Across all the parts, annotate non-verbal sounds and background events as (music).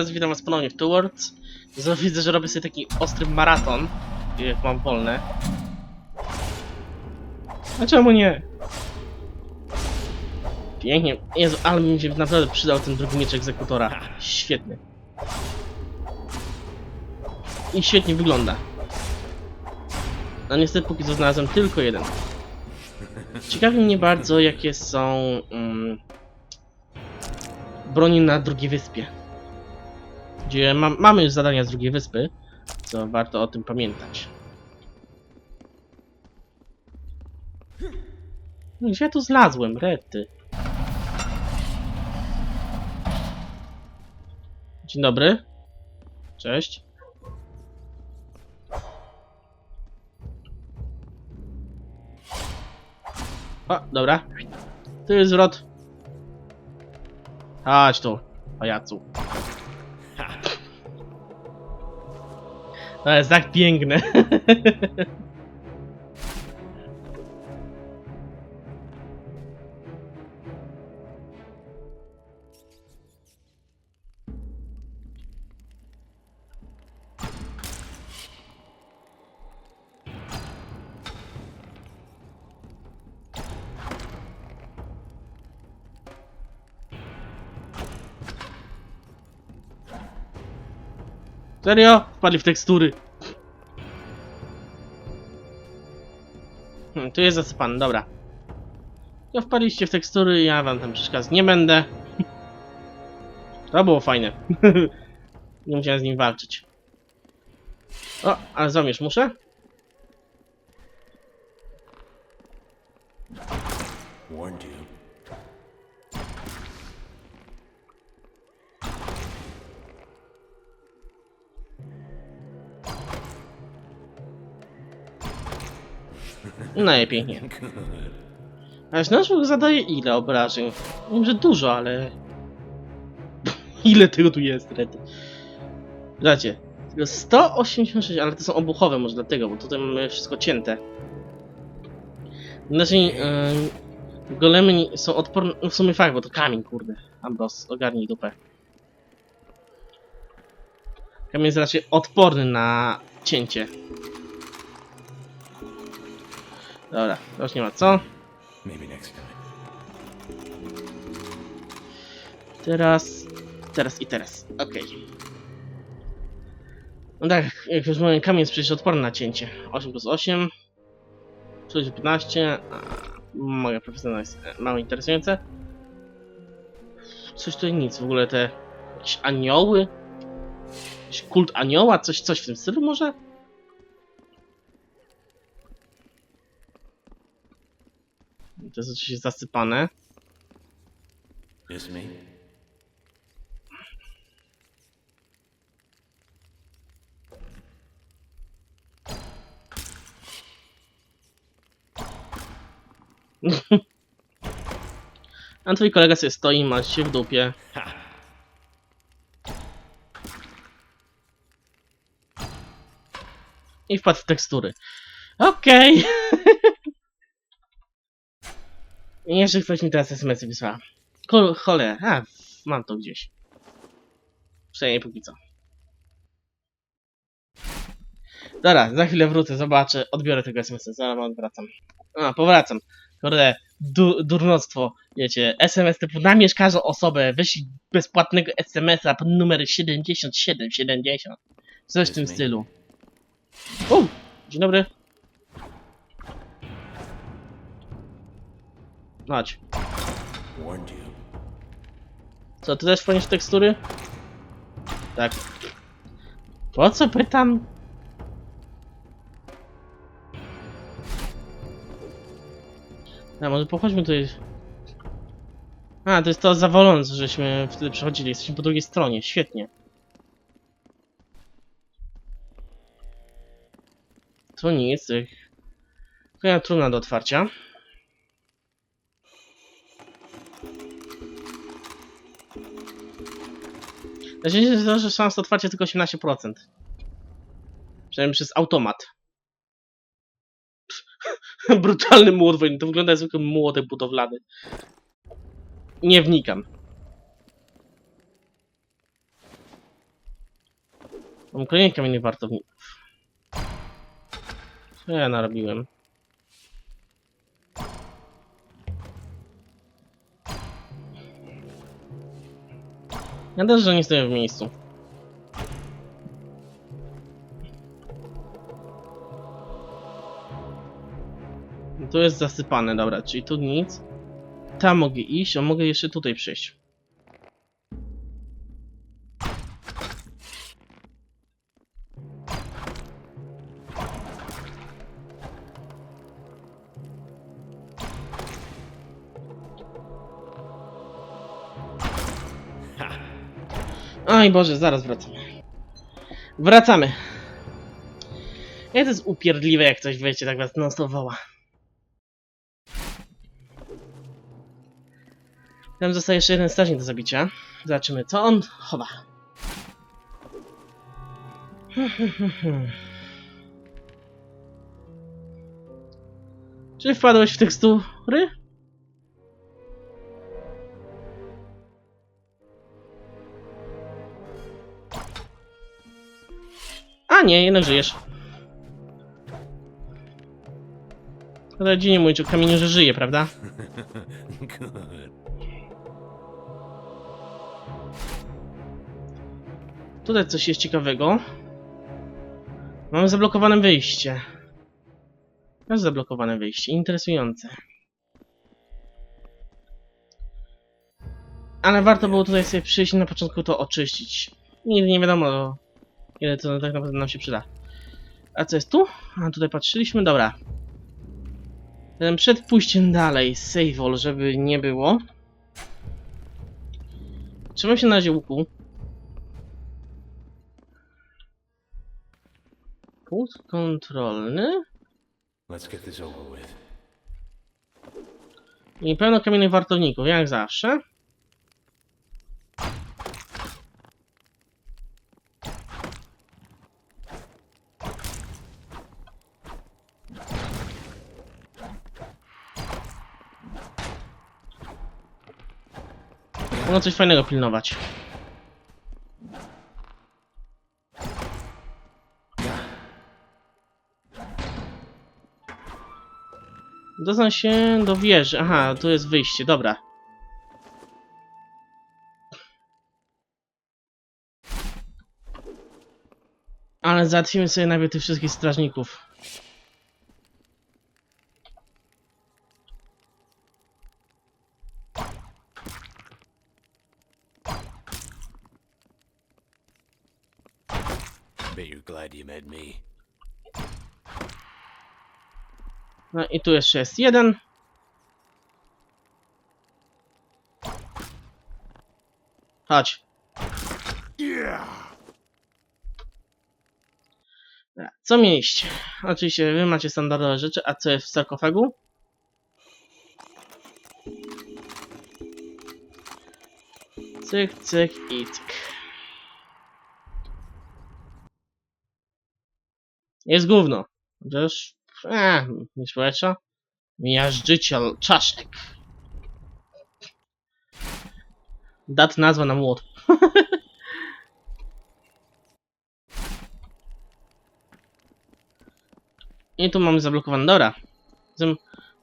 Drodzy, witam was ponownie w Two Worlds. Znowu widzę, że robię sobie taki ostry maraton, jak mam wolne. A czemu nie? Pięknie. Jezu, ale mi się naprawdę przydał ten drugi miecz egzekutora. Świetny. I świetnie wygląda. No niestety póki co znalazłem tylko jeden. Ciekawi mnie bardzo, jakie są mm, broni na drugiej wyspie. Gdzie ma, mamy już zadania z drugiej wyspy, co warto o tym pamiętać. No, Gdzie ja tu zlazłem? Rety. Dzień dobry. Cześć. O, dobra. Tu jest zwrot. Chodź tu, pajacu. To jest tak piękne. (laughs) Serio? Wpadli w tekstury. Hmm, tu jest zasypany, dobra. Ja wpadliście w tekstury, ja wam tam przeszkadzać nie będę. (laughs) To było fajne. (laughs) nie musiałem z nim walczyć. O, ale zamierz muszę? Pięknie. Aż nasz zadaje ile obrażeń? Wiem, że dużo, ale... (laughs) ile tego tu jest? Zobaczcie, tylko 186, ale to są obuchowe może dlatego, bo tutaj mamy wszystko cięte. Znaczy, yy, golemy są odporne, no w sumie fakt, bo to kamień, kurde. Ambros, ogarnij dupę. Kamień jest raczej odporny na cięcie. Dobra, to już nie ma co. Maybe next time. Teraz, teraz i teraz. Okej. No tak, jak już mówiłem, kamień jest przecież odporny na cięcie. 8 plus 8. 6 15. A, moja profesja jest mało interesujące. Coś tutaj nic, w ogóle te jakieś anioły? Jakiś kult anioła? Coś, coś w tym stylu może? To jest oczywiście zasypane. Is me? A twój kolega sobie stoi, ma się w dupie. I wpadł w tekstury. Okej. I (laughs) Jeszcze ktoś mi teraz SMS-y wysłał. Kol- Cholera, a, mam to gdzieś. Przynajmniej póki co. Dobra, za chwilę wrócę, zobaczę, odbiorę tego SMS-a, zaraz wracam. A, powracam. Kurde, du durnostwo, wiecie, SMS typu namierz każdą osobę, wyślij bezpłatnego SMS-a pod numer 7770. Coś w tym stylu. O, dzień dobry. You. Co, ty też wchodzisz w tekstury? Tak. Po co pytam? A, może pochodźmy tutaj. A, to jest to zawolone, co żeśmy wtedy przechodzili. Jesteśmy po drugiej stronie, świetnie. To nic. Kolejna trumna do otwarcia. Jest to, że szansa otwarcia tylko 18%. Przynajmniej przez automat. (laughs) Brutalny młot wojenny. To wygląda jak zwykły młotek budowlany. Nie wnikam. Mam kolejny kamiennych wartowników. Co ja narobiłem? Ja też, że nie stoję w miejscu. Tu jest zasypane, dobra, czyli tu nic. Tam mogę iść, a mogę jeszcze tutaj przejść. Oj Boże, zaraz wracamy. Wracamy. Jak to jest upierdliwe, jak coś wiecie, tak was non-stopowa. Tam zostaje jeszcze jeden strażnik do zabicia. Zobaczymy, co on chowa. (laughs) Czy wpadłeś w tekstury? A nie, jednak żyjesz. Ale dziwnie mówić o kamieniu, że żyje, prawda? (laughs) Tutaj coś jest ciekawego. Mamy zablokowane wyjście. Też zablokowane wyjście. Interesujące. Ale warto było tutaj sobie przyjść i na początku to oczyścić. Nigdy nie wiadomo, ile to tak naprawdę nam się przyda. A co jest tu? A tutaj patrzyliśmy, dobra. Przed pójściem dalej, save all, żeby nie było. Trzymam się na razie łuku. Punkt kontrolny. I pełno kamiennych wartowników, jak zawsze. Mogą coś fajnego pilnować. Doznam się do wieży. Aha, tu jest wyjście, dobra. Ale załatwimy sobie najpierw tych wszystkich strażników. No i tu jeszcze jest jeden. Chodź. Co mieliście? Oczywiście wy macie standardowe rzeczy, a co jest w sarkofagu? Cyk, cyk i cyk. Jest gówno. Chociaż... Eee, niż powietrza. Miażdżyciel czaszek. Dat nazwa na młot. (laughs) I tu mamy zablokowane. Dobra. Zatem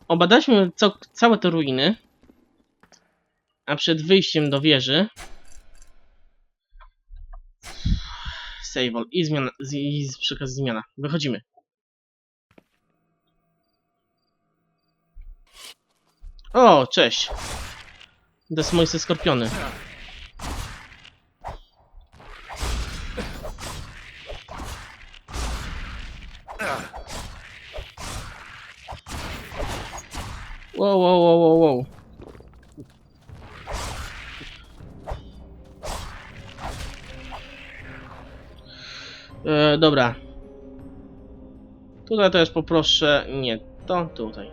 obadaliśmy co, całe te ruiny. A przed wyjściem do wieży. I zmiana. z- I przy okazji zmiana. Wychodzimy. O, cześć. Desmoisy skorpiony. Dobra. Tutaj też poproszę... Nie, to tutaj.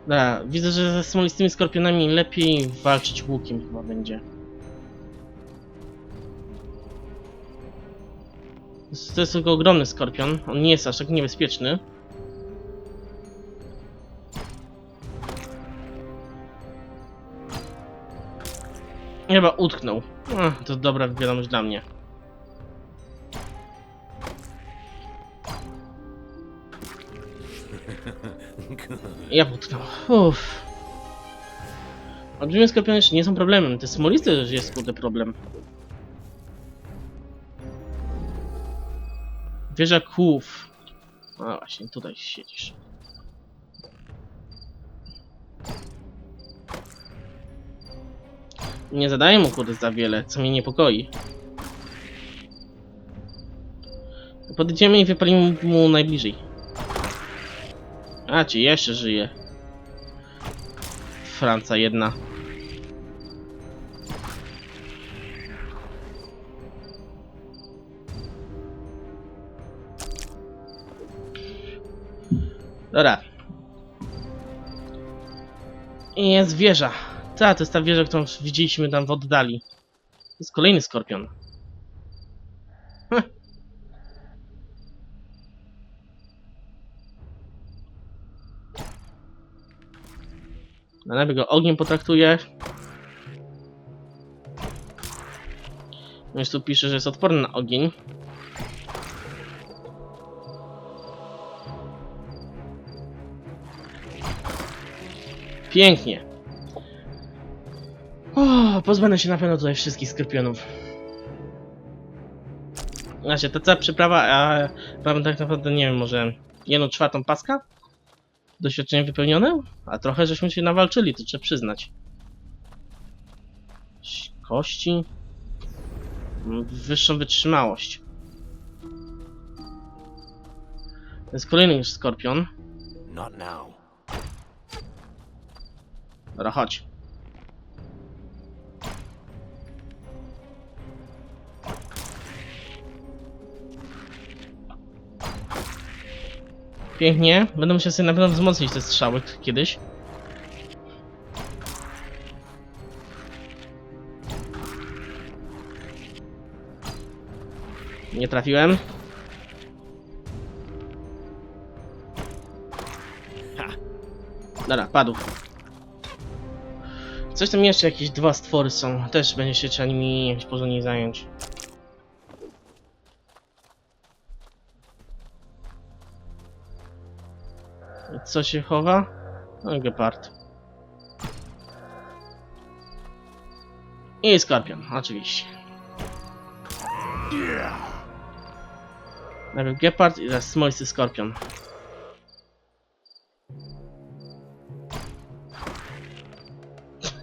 Dobra, widzę, że ze smolistymi skorpionami lepiej walczyć łukiem chyba będzie. To jest tylko ogromny skorpion, on nie jest aż tak niebezpieczny. Chyba utknął. Ach, to dobra wiadomość dla mnie. Ja utknął. Uff. Olbrzymie skorpiony nie są problemem. Te smolisty też jest kurde problem. Wieża kłów. A właśnie, tutaj siedzisz. Nie zadaję mu kurde za wiele, co mnie niepokoi. Podejdziemy i wypalimy mu najbliżej. A, ci jeszcze żyje. Franca jedna. Dobra. I jest wieża. Ta, to jest ta wieża, którą widzieliśmy tam w oddali. To jest kolejny skorpion. Heh. No, najpierw go ogniem potraktuje. No tu pisze, że jest odporny na ogień. Pięknie. O, pozbędę się na pewno tutaj wszystkich skorpionów. Znaczy, ta cała przyprawa, a mam tak naprawdę, nie wiem, może jedną czwartą paska? Doświadczenie wypełnione? A trochę żeśmy się nawalczyli, to trzeba przyznać. Kości. Mm, Wyższą wytrzymałość. To jest kolejny już skorpion. Dobra, chodź. Pięknie. Będę musiał sobie na pewno wzmocnić te strzały kiedyś. Nie trafiłem. Ha. Dobra, padł. Coś tam jeszcze, jakieś dwa stwory są. Też będzie się trzeba nimi jakoś porządnie zająć. Co się chowa? No, gepard. I skorpion, oczywiście. Najpierw gepard i teraz smolisty skorpion.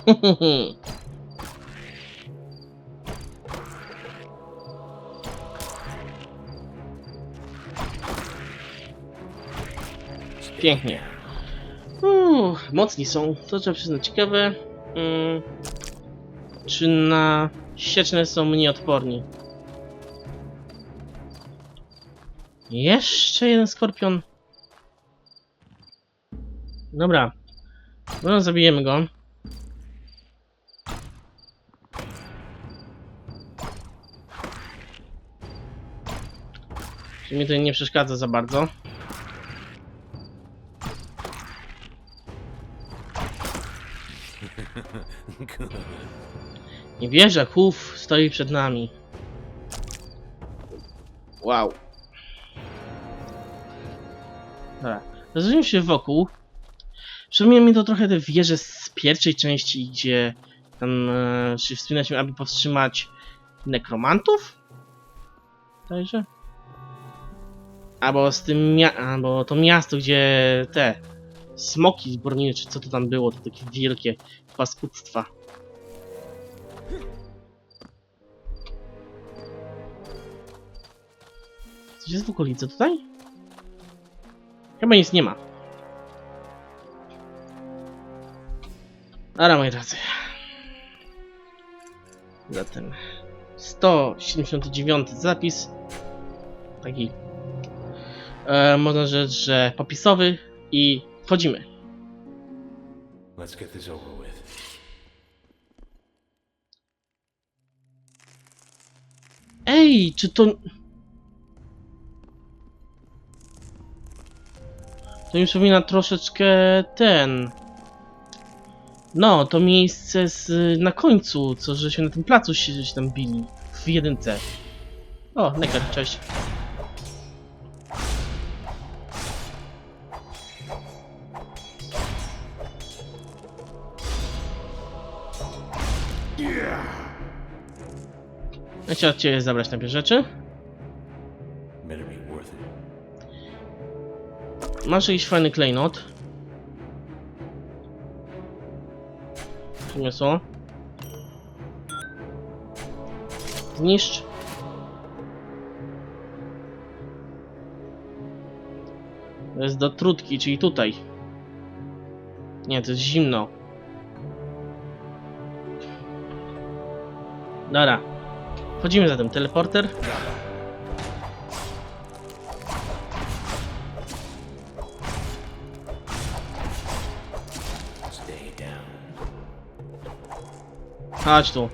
(laughs) Pięknie. Uuu, mocni są, to trzeba przyznać. Ciekawe, mm, czy na sieczne są mniej odporni. Jeszcze jeden skorpion. Dobra. No, zabijemy go. Czy mi to nie przeszkadza za bardzo. Nie wierzę, Huf stoi przed nami. Wow. Dobra, rozumiem się wokół. Przypomina mi to trochę te wieże z pierwszej części, gdzie tam e, się wspinaliśmy, aby powstrzymać nekromantów? Także? Albo z tym albo to miasto, gdzie te smoki zbornicze, czy co to tam było, to takie wielkie paskudztwa. Coś jest w okolicy tutaj? Chyba nic nie ma. Dobra, moi drodzy. Zatem 179 zapis. Taki e, można rzec, że popisowy i wchodzimy. Let's get this over with. Ej, czy to... To mi przypomina troszeczkę ten... No, to miejsce z, na końcu, co że się na tym placu się, się tam bili. W jedynce. O, Necker, cześć. Od ciebie zabrać najpierw rzeczy. Masz jakiś fajny klejnot. Przeniosło. Zniszcz. To jest do trutki, czyli tutaj. Nie, to jest zimno. Dobra. Wchodzimy zatem. Teleporter. Chodź tu.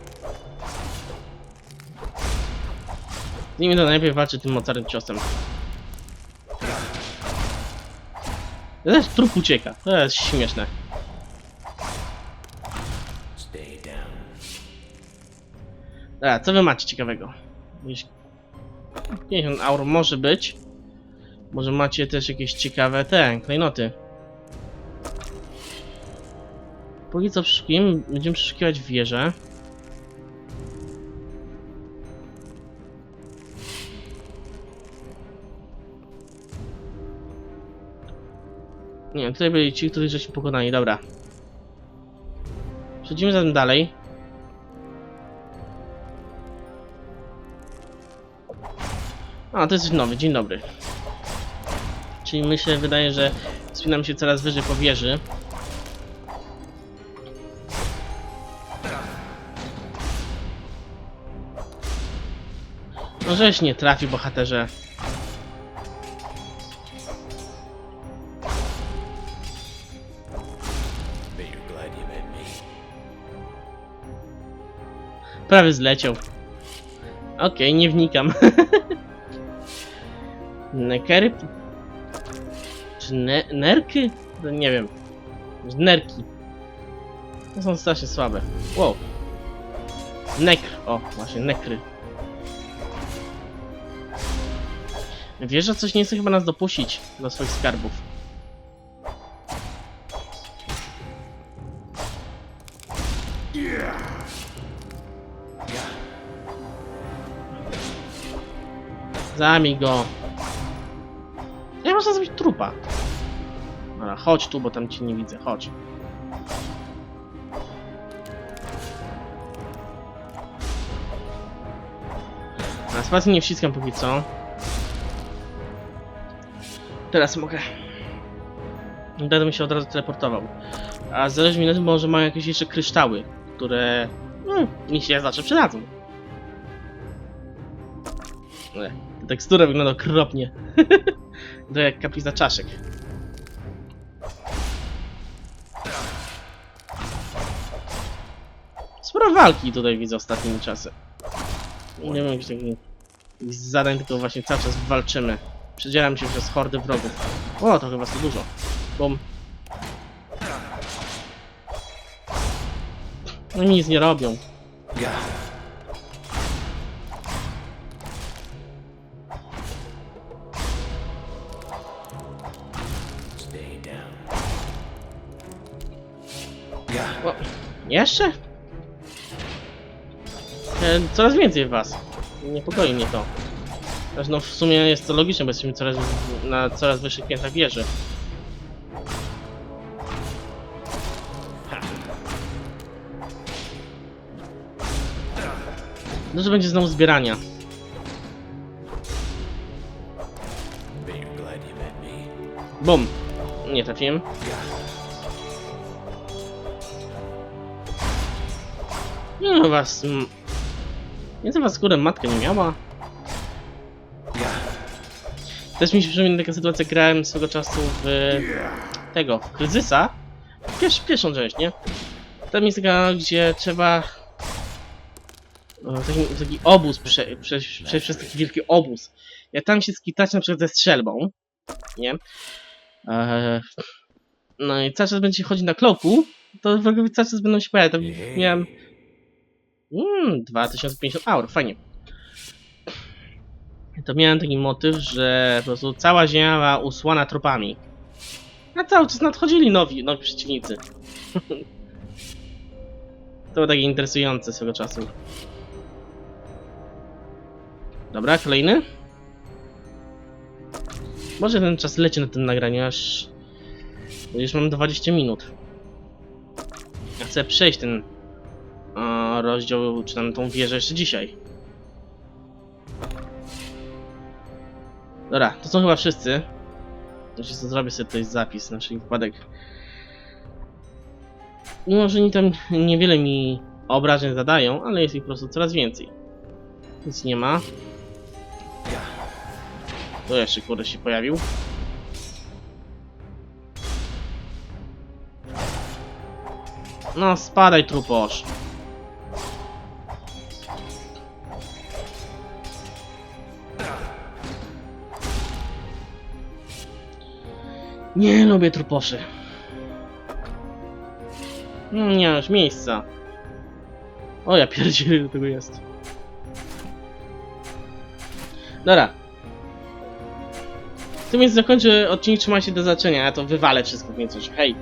Z nimi to najlepiej walczy tym mocarnym ciosem. Też trup ucieka. To jest śmieszne. Dobra, co wy macie ciekawego? Jakieś 50 euro może być. Może macie też jakieś ciekawe te klejnoty. Póki co przeszukujemy, będziemy przeszukiwać wieżę. Nie, tutaj byli ci, których żeśmy pokonali, dobra. Przechodzimy zatem dalej. A, to jest nowy, dzień dobry. Czyli się wydaje, że wspinam się coraz wyżej po wieży. No żeś nie trafił, bohaterze. Prawie zleciał. Okej, nie wnikam. (laughs) Nekery? Czy ne nerky? No, nie wiem. Nerki. To są strasznie słabe. Wow. Nekr. O, właśnie, nekry. Wieża coś nie chce chyba nas dopuścić do swoich skarbów. Zamij go. Jak można zrobić trupa? Dobra, chodź tu, bo tam cię nie widzę. Chodź. Na spacji nie wciskam póki co. Teraz mogę. Będę mi się od razu teleportował. A zależy mi na tym, może mają jakieś jeszcze kryształy, które hmm, mi się zawsze przydadzą. Tekstura wygląda okropnie. (laughs) to jak kaplica czaszek. Sporo walki tutaj widzę ostatnimi czasy. Nie wiem, jakichś takich zadań, tylko właśnie cały czas walczymy. Przedzieram się przez hordy wrogów. O, to chyba za dużo. Bum. No nic nie robią. O, jeszcze? E, coraz więcej was. Niepokoi mnie to. Zresztą w sumie jest to logiczne, bo jesteśmy coraz, na coraz wyższych piętrach wieży. Dużo będzie znowu zbierania. Bum. Nie trafiłem. Nie no was... mm, Więcej was skórę matka nie miała. Też mi się przypomina taka sytuacja, grałem swego czasu w tego, w Kryzysa. Pierwsz, pierwszą część, nie? Tam jest taka, gdzie trzeba taki, taki obóz przejść prze, prze, przez taki wielki obóz. Jak tam się skitać na przykład ze strzelbą, nie? Eee, no i cały czas będzie chodzić na kloku to wrogowie cały czas będą się pojawiać. To Hey. miałem... Mmm, 2050 aur, fajnie. To miałem taki motyw, że po prostu cała ziemia była usłana trupami. A cały czas nadchodzili nowi, nowi przeciwnicy. (laughs) to było takie interesujące swego czasu. Dobra, kolejny. Może ten czas leci na tym nagraniu, aż... Już mam 20 minut. Ja chcę przejść ten rozdział, czy tam tą wieżę jeszcze dzisiaj. Dobra, to są chyba wszyscy. Znaczy, co zrobię sobie tutaj zapis na wszelki wypadek. Mimo, że oni tam niewiele mi obrażeń zadają, ale jest ich po prostu coraz więcej. Nic nie ma. To jeszcze kurde się pojawił. No spadaj truposz. Nie lubię truposzy. Mm, Nie masz miejsca. O ja pierdzielę ile tego jest. Dobra. W tym miejscu zakończę odcinek, trzymaj się do zobaczenia, ja to wywalę wszystko w międzyczasie. Hej!